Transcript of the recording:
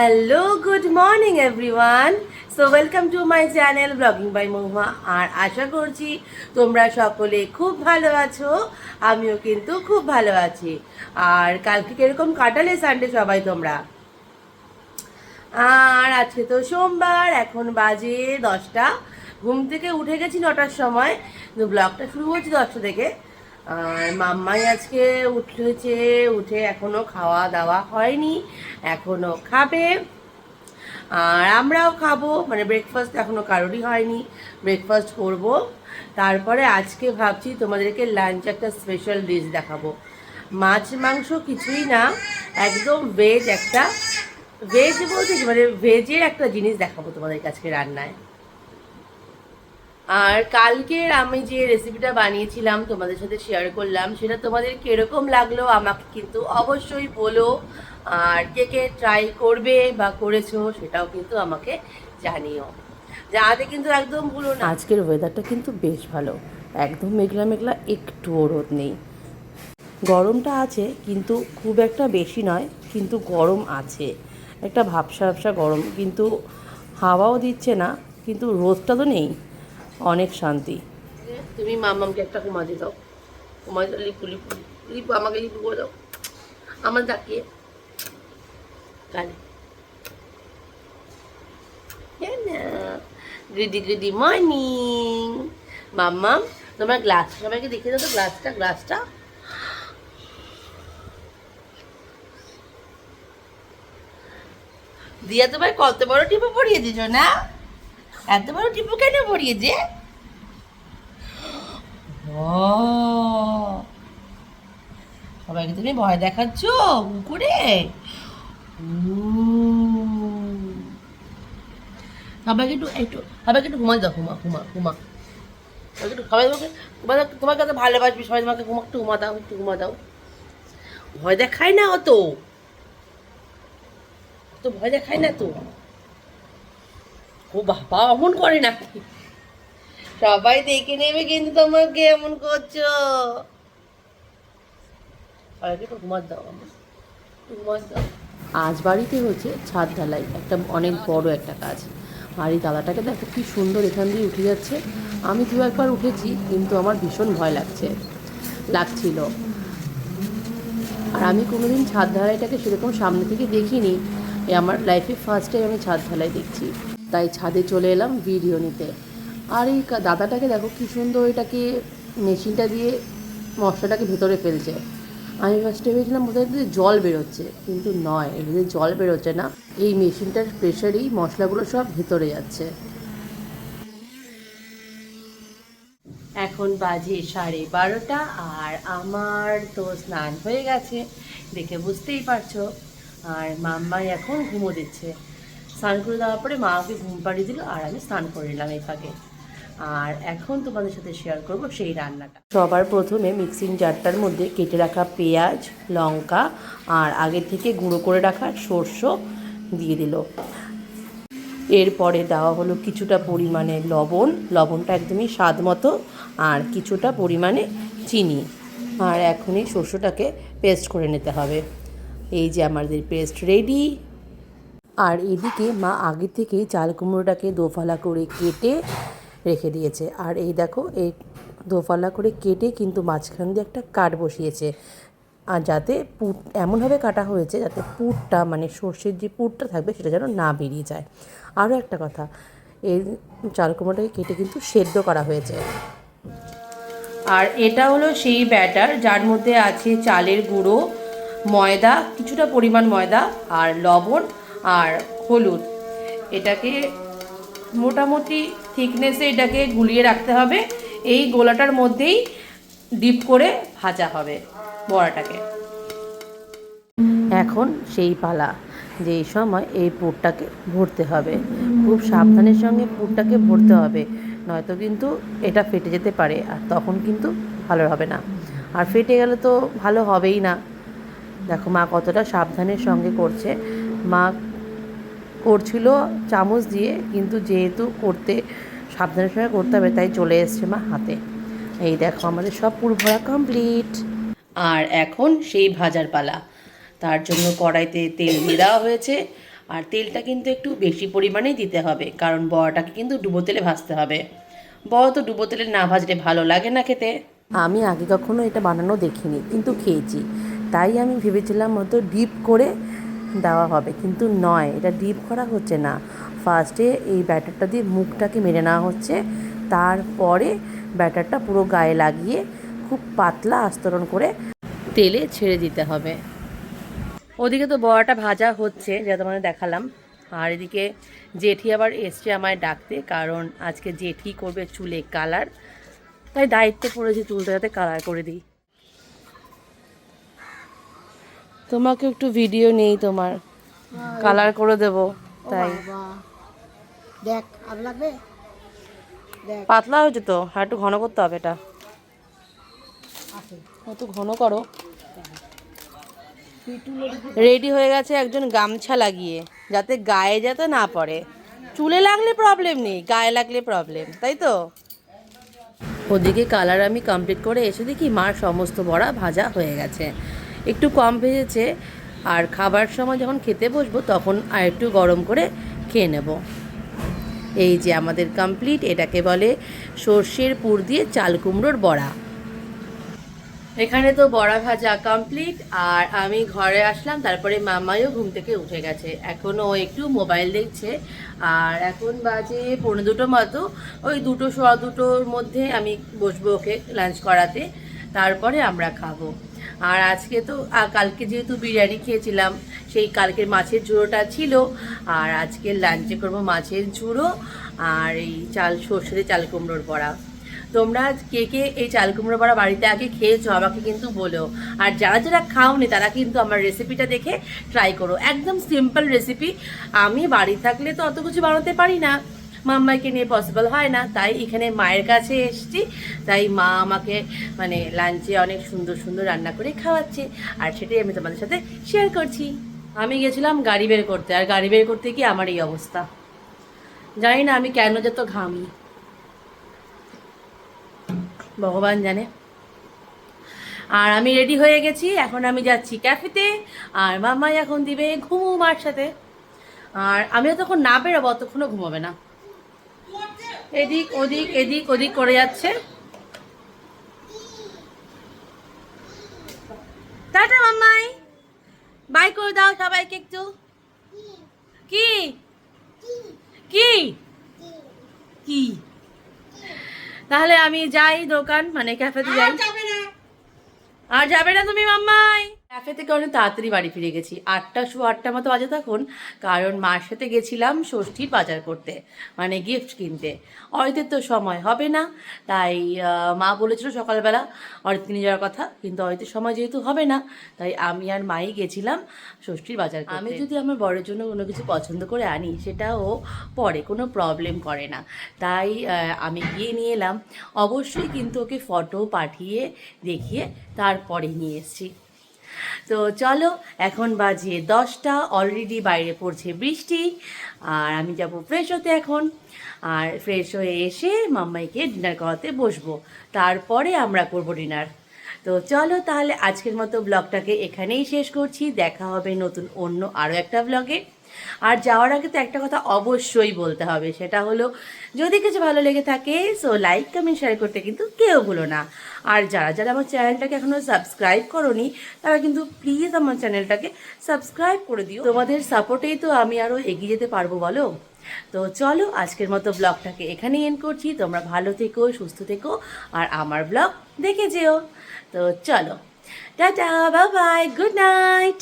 Hello good morning everyone so welcome to my channel blogging by Mahuma আর আশা করছি তোমরা সকলে খুব ভালো আছো। আমিও কিন্তু খুব ভালো আছি। আর কালকে কীরকম কাটালে সানডে সবাই তোমরা? আর আজকে তো সোমবার, এখন বাজে দশটা। ঘুম থেকে উঠে গেছি নটার সময়। ব্লগটা শুরু হচ্ছে দশটা থেকে। মাম্মাই আজকে উঠেছে, উঠে এখনও খাওয়া দাওয়া হয়নি, এখনও খাবে। আর আমরাও খাব মানে ব্রেকফাস্ট এখনও কারোরই হয়নি। ব্রেকফাস্ট করব। তারপরে আজকে ভাবছি তোমাদেরকে লাঞ্চ একটা স্পেশাল ডিশ দেখাবো। মাছ, মাংস কিছুই না, একদম ভেজ একটা ভেজ বলতে মানে ভেজের একটা জিনিস দেখাবো তোমাদের কাছে রান্নায়। আর কালকের আমি যে রেসিপিটা বানিয়েছিলাম তোমাদের সাথে শেয়ার করলাম, সেটা তোমাদের কীরকম লাগল আমাকে কিন্তু অবশ্যই বলো। আর কে কে ট্রাই করবে বা করেছ সেটাও কিন্তু আমাকে জানিও। যাতে কিন্তু একদম ভুলো না। আজকের ওয়েদারটা কিন্তু বেশ ভালো। একদম মেঘলা মেঘলা, একটুও রোদ নেই। গরমটা আছে, কিন্তু খুব একটা বেশি নয়, কিন্তু গরম আছে। একটা ভাবসা ভাবসা গরম, কিন্তু হাওয়াও দিচ্ছে না, কিন্তু রোদটা তো নেই। অনেক শান্তি। তুমি মামামকে একটা দিয়ে দাও। ঘুমা দাও, লিপু লিপু লিপু, আমাকে লিপু করে দাও। আমার তাকিয়ে কালে গুডি গুডি মর্নিং মাম্মাম, তোমার গ্লাস সবাইকে দেখে দাও তো গ্লাসটা গ্লাসটা দিয়া তোমার কত বড় টিপু পড়িয়ে দিছ না? এত বড় টিপু কেন পড়িয়েছে? সবাইকে তুমি ভয় দেখাচ্ছ উম। সবাইকে একটু একটু, সবাইকে একটু ঘুমা দাও, ঘুমা ঘুমা ঘুমা। সবাইকে একটু সবাই তোমাকে তোমাকে তোমাকে তো ভালোবাসবি, সবাই তোমাকে ঘুমা, একটু ঘুমা দাও, একটু ঘুমা দাও। ভয় দেখায় না অত। তো ভয় দেখায় না তো। ও বাবা অমন করে নাকি? সবাই দেখে নেবে কিন্তু তোমাকে এমন করছ। সবাইকে দাও আমার। একটু দাও। আজ বাড়িতে হচ্ছে ছাদ ঢালাই একটা অনেক বড় একটা কাজ। আর এই দাদাটাকে দেখো কি সুন্দর এখান দিয়ে উঠে যাচ্ছে। আমি দু একবার উঠেছি কিন্তু আমার ভীষণ ভয় লাগছে লাগছিল। আর আমি কোনোদিন ছাদ ঢালাইটাকে সেরকম সামনে থেকে দেখিনি। আমার লাইফে ফার্স্ট টাইম আমি ছাদ ঢালাই দেখছি। তাই ছাদে চলে এলাম ভিডিও নিতে। আর এই দাদাটাকে দেখো কি সুন্দর এটাকে মেশিনটা দিয়ে মশলাটাকে ভেতরে ফেলছে। আমি ফার্স্টে ভেবেছিলাম বোধহয় এতে জল বেরোচ্ছে, কিন্তু নয়, এটাতে জল বেরোচ্ছে না। এই মেশিনটার প্রেশারেই মশলাগুলো সব ভেতরে যাচ্ছে। এখন বাজে সাড়ে বারোটা আর আমার তো স্নান হয়ে গেছে, দেখে বুঝতেই পারছ। আর মাম্মাই এখন ঘুমো দিচ্ছে। স্নান করে দেওয়ার পরে মা ওকে ঘুম পাড়িয়ে দিল আর আমি স্নান করে নিলাম এই ফাঁকে। আর এখন তোমাদের সাথে শেয়ার করব সেই রান্নাটা। সবার প্রথমে মিক্সিং জারটার মধ্যে কেটে রাখা পেঁয়াজ, লঙ্কা আর আগে থেকে গুঁড়ো করে রাখা সর্ষ দিয়ে দিল। এরপরে দেওয়া হলো কিছুটা পরিমাণে লবণ। লবণটা একদমই স্বাদ মতো আর কিছুটা পরিমাণে চিনি। আর এখনই শস্যটাকে পেস্ট করে নিতে হবে। এই যে আমাদের পেস্ট রেডি আর এদিকে মা আগে থেকেই চাল কুমড়োটাকে দোফালা করে কেটে রেখে দিয়েছে। আর এই দেখো, এই দোফালা করে কেটে কিন্তু মাঝখান দিয়ে একটা কাট বসিয়েছে। আর যাতে পুট, এমনভাবে কাটা হয়েছে যাতে পুরটা মানে সর্ষের যে পুরটা থাকবে সেটা যেন না বেরিয়ে যায়। আরও একটা কথা, এই চাল কুমড়োটাকে কেটে কিন্তু সেদ্ধ করা হয়েছে। আর এটা হলো সেই ব্যাটার, যার মধ্যে আছে চালের গুঁড়ো, ময়দা, কিছুটা পরিমাণ ময়দা আর লবণ। আর হলুদ। এটাকে মোটামুটি থিকনেসে এটাকে গুলিয়ে রাখতে হবে। এই গোলাটার মধ্যেই ডিপ করে ভাজা হবে বড়াটাকে। এখন সেই পালা, যে এই সময় এই পুরটাকে ভরতে হবে। খুব সাবধানের সঙ্গে পুরটাকে ভরতে হবে, নয়তো কিন্তু এটা ফেটে যেতে পারে আর তখন কিন্তু ভালো হবে না। আর ফেটে গেলে তো ভালো হবেই না। দেখো মা কতটা সাবধানের সঙ্গে করছে। মা করছিল চামচ দিয়ে, কিন্তু যেহেতু করতে সাবধানের সঙ্গে করতে হবে, তাই চলে এসছে মা হাতে। এই দেখো আমাদের সব পুর ভরা কমপ্লিট আর এখন সেই ভাজার পালা। তার জন্য কড়াইতে তেল দিয়ে দেওয়া হয়েছে। আর তেলটা কিন্তু একটু বেশি পরিমাণেই দিতে হবে, কারণ বড়াটাকে কিন্তু ডুবো তেলে ভাজতে হবে। বড়া তো ডুবো তেলে না ভাজলে ভালো লাগে না খেতে। আমি আগে কখনো এটা বানানো দেখিনি, কিন্তু খেয়েছি। তাই আমি ভেবেছিলাম হয়তো ডিপ করে দেওয়া হবে। কিন্তু নয়, এটা ডিপ করা হচ্ছে না। ফার্স্টে এই ব্যাটারটা দিয়ে মুখটাকে মেরে নেওয়া হচ্ছে। তারপরে ব্যাটারটা পুরো গায়ে লাগিয়ে খুব পাতলা আস্তরণ করে তেলে ছেড়ে দিতে হবে। ওদিকে তো বড়াটা ভাজা হচ্ছে, যা তোমাদের দেখালাম। আর এদিকে জেঠি আবার এসছে আমায় ডাকতে, কারণ আজকে জেঠি করবে চুলে কালার। তাই দায়িত্ব পড়েছে চুলটা যাতে কালার করে দিই। তোমাকে একটু ভিডিও নেই তোমার। কালার করে দেব তাই। দেখ আর লাগবে? দেখ। পাতলা হয়েছে তো আর একটু ঘন করতে হবে এটা। একটু ঘন করো। রেডি হয়ে গেছে একজন গামছা লাগিয়ে যাতে গায়ে যাতে না পড়ে। চুলে লাগলে প্রবলেম নেই গায়ে লাগলে প্রবলেম তাই তো? ওদিকে কালার আমি কমপ্লিট করে এসে দেখি মার সমস্ত বড়া ভাজা হয়ে গেছে। একটু কম ভেজেছে, আর খাবার সময় যখন খেতে বসবো তখন আর একটু গরম করে খেয়ে নেব। এই যে আমাদের কমপ্লিট এটাকে বলে সর্ষের পুর দিয়ে চাল কুমড়োর বড়া। এখানে তো বড়া ভাজা কমপ্লিট আর আমি ঘরে আসলাম, তারপরে মামাইও ঘুম থেকে উঠে গেছে। এখনও একটু মোবাইল দেখছে, আর এখন বাজে পৌনে দুটো মতো। ওই দুটো, সোয়া দুটোর মধ্যে আমি বসবো ওকে লাঞ্চ করাতে। তারপরে আমরা খাব। আর আজকে তো কালকে যেহেতু বিরিয়ানি খেয়েছিলাম, সেই কালকের মাছের ঝুড়োটা ছিল। আর আজকে লাঞ্চে করব মাছের ঝুড়ো আর এই চাল সর্ষে চাল কুমড়োর বড়া। তোমরা কে কে এই চাল কুমড়ো বড়া বাড়িতে আগে খেয়েছো আমাকে কিন্তু বলো। আর যারা যারা খাওনি, তারা কিন্তু আমার রেসিপিটা দেখে ট্রাই করো। একদম সিম্পল রেসিপি আমি বাড়ি থাকলে তো অত কিছু বানাতে পারি না। মাম্মাইকে নিয়ে পসিবল হয় না। তাই এখানে মায়ের কাছে এসেছি। তাই মা আমাকে মানে লাঞ্চে অনেক সুন্দর সুন্দর রান্না করে খাওয়াচ্ছে। আর সেটাই আমি তোমাদের সাথে শেয়ার করছি। আমি গেছিলাম গাড়ি বের করতে। আর গাড়ি বের করতে গিয়ে আমার এই অবস্থা। জানি না আমি কেন যত ঘামি। ভগবান জানে। আর আমি রেডি হয়ে গেছি। এখন আমি যাচ্ছি ক্যাফেতে আর মামাই এখন দিবে ঘুমু মার সাথে। আর আমিও তখন না বেরোবো, অতক্ষণও ঘুমাবে না। এদিক ওদিক এদিক ওদিক করে যাচ্ছে। টাটা মাম্মাই। বাই করে দাও সবাইকে একটু। কি? কি? কি? তাহলে আমি যাই দোকান মানে ক্যাফেতে যাই। যাবে না। আর যাবে না তুমি মাম্মাই। ক্যাফে থেকে অনেক তাড়াতাড়ি বাড়ি ফিরে গেছি। আটটা শো আটটা মতো বাজে তখন, কারণ মার সাথে গেছিলাম ষষ্ঠীর বাজার করতে মানে গিফট কিনতে। অরিতের তো সময় হবে না, তাই মা বলেছিল সকালবেলা অরিত কিনে যাওয়ার কথা, কিন্তু অরিতের সময় যেহেতু হবে না, তাই আমি আর মাই গেছিলাম ষষ্ঠীর বাজার। আমি যদি আমার বড়ের জন্য কোনো কিছু পছন্দ করে আনি সেটাও পরে কোনো প্রবলেম করে না। তাই আমি গিয়ে নিয়ে এলাম। অবশ্যই কিন্তু ওকে ফটো পাঠিয়ে দেখিয়ে তারপরে নিয়ে এসেছি। তো চলো, এখন বাজে দশটা অলরেডি বাইরে পড়ছে বৃষ্টি, আর আমি যাব ফ্রেশ হতে এখন। আর ফ্রেশ হয়ে এসে মাম্মাইকে ডিনার করাতে বসবো। তারপরে আমরা করব ডিনার তো চলো তাহলে আজকের মতো ব্লগটাকে এখানেই শেষ করছি। দেখা হবে নতুন অন্য আরও একটা ব্লগে আর যাওয়ার আগে তো একটা কথা অবশ্যই বলতে হবে, সেটা হলো যদি কিছু ভালো লেগে থাকে সো লাইক কমেন্ট শেয়ার করতে কিন্তু কেউ ভুলো না। আর যারা যারা আমার চ্যানেলটাকে এখনও সাবস্ক্রাইব করনি, তারা কিন্তু প্লিজ আমার চ্যানেলটাকে সাবস্ক্রাইব করে দিও। তোমাদের সাপোর্টেই তো আমি আরও এগিয়ে যেতে পারব, বলো? তো চলো, আজকের মতো ব্লগটাকে এখানেই এন্ড করছি। তোমরা ভালো থেকো, সুস্থ থেকো, আর আমার ব্লগ দেখে যেও। তো চলো, tata bye bye good night